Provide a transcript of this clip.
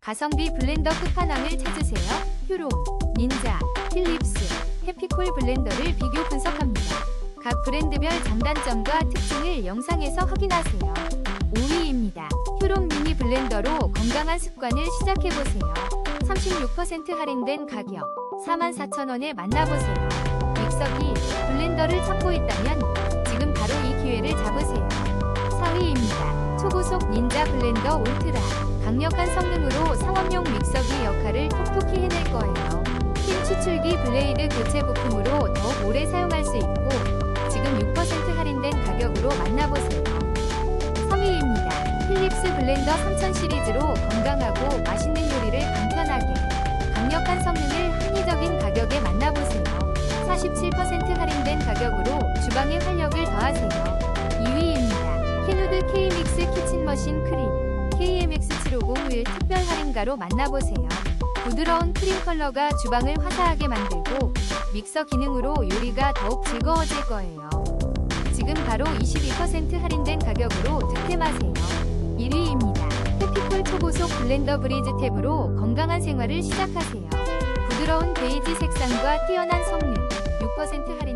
가성비 블렌더 끝판왕을 찾으세요. 휴롬, 닌자, 필립스, 해피콜 블렌더를 비교 분석합니다. 각 브랜드별 장단점과 특징을 영상에서 확인하세요. 5위입니다. 휴롬 미니 블렌더로 건강한 습관을 시작해보세요. 36% 할인된 가격 44,000원에 만나보세요. 믹서기, 블렌더를 찾고 있다면 지금 바로 이 기회를 잡으세요. 4위입니다. 초고속 닌자 블렌더 울트라 강력한 성능으로 상업용 믹서기 역할을 톡톡히 해낼 거예요. 흰 추출기 블레이드 교체 부품으로 더욱 오래 사용할 수 있고 지금 6% 할인된 가격으로 만나보세요. 3위입니다. 필립스 블렌더 3000 시리즈로 건강하고 맛있는 요리를 간편하게 강력한 성능을 합리적인 가격에 만나보세요. 47% 할인된 가격으로 주방의 활력을 더하세요. 2위입니다. 케누드 K믹스 키친머신 크림 KMX7501 특별 할인가로 만나보세요. 부드러운 크림 컬러가 주방을 화사하게 만들고 믹서 기능으로 요리가 더욱 즐거워질 거예요. 지금 바로 22% 할인된 가격으로 득템하세요. 1위입니다. 해피콜 초고속 블렌더 브리즈 탭으로 건강한 생활을 시작하세요. 부드러운 베이지 색상과 뛰어난 성능, 6% 할인된 가격